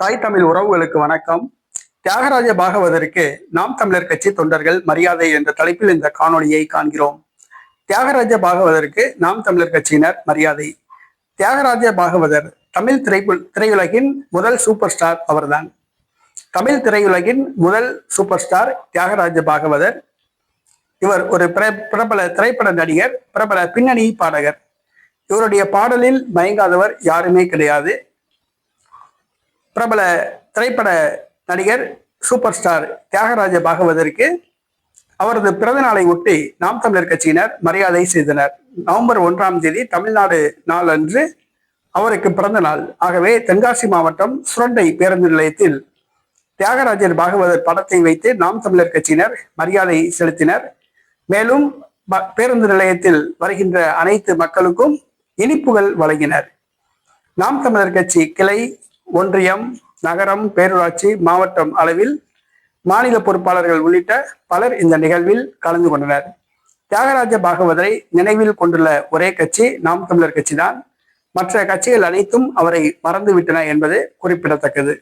தாய் தமிழ் உறவுகளுக்கு வணக்கம். தியாகராஜ பாகவதற்கு நாம் தமிழர் கட்சி தொண்டர்கள் மரியாதை என்ற தலைப்பில் இந்த காணொளியை காண்கிறோம். தியாகராஜ பாகவதற்கு நாம் தமிழர் கட்சியினர் மரியாதை. தியாகராஜ பாகவதர் தமிழ் திரைப்பு திரையுலகின் முதல் சூப்பர் ஸ்டார் அவர்தான். தமிழ் திரையுலகின் முதல் சூப்பர் ஸ்டார் தியாகராஜ பாகவதர். இவர் ஒரு பிர- பிரபல திரைப்பட நடிகர் பிரபல பின்னணி பாடகர். இவருடைய பாடலில் மயங்காதவர் யாருமே கிடையாது. பிரபல திரைப்பட நடிகர் சூப்பர் ஸ்டார் தியாகராஜ பாகவதற்கு அவரது பிறந்த நாளை ஒட்டி நாம் தமிழர் கட்சியினர் மரியாதை செய்தனர். நவம்பர் ஒன்றாம் தேதி தமிழ்நாடு நாள் அன்று அவருக்கு பிறந்த நாள். ஆகவே தென்காசி மாவட்டம் சுரண்டை பேருந்து நிலையத்தில் தியாகராஜர் பாகவதர் படத்தை வைத்து நாம் தமிழர் கட்சியினர் மரியாதை செலுத்தினர். மேலும் பேருந்து நிலையத்தில் வருகின்ற அனைத்து மக்களுக்கும் இனிப்புகள் வழங்கினர். நாம் தமிழர் கட்சி கிளை ஒன்றியம் நகரம் பேரூராட்சி மாவட்டம் அளவில் மாநில பொறுப்பாளர்கள் உள்ளிட்ட பலர் இந்த நிகழ்வில் கலந்து கொண்டனர். தியாகராஜ பாகவதரை நினைவில் கொண்டுள்ள ஒரே கட்சி நாம் தமிழர் கட்சிதான். மற்ற கட்சிகள் அனைத்தும் அவரை மறந்துவிட்டன என்பது குறிப்பிடத்தக்கது.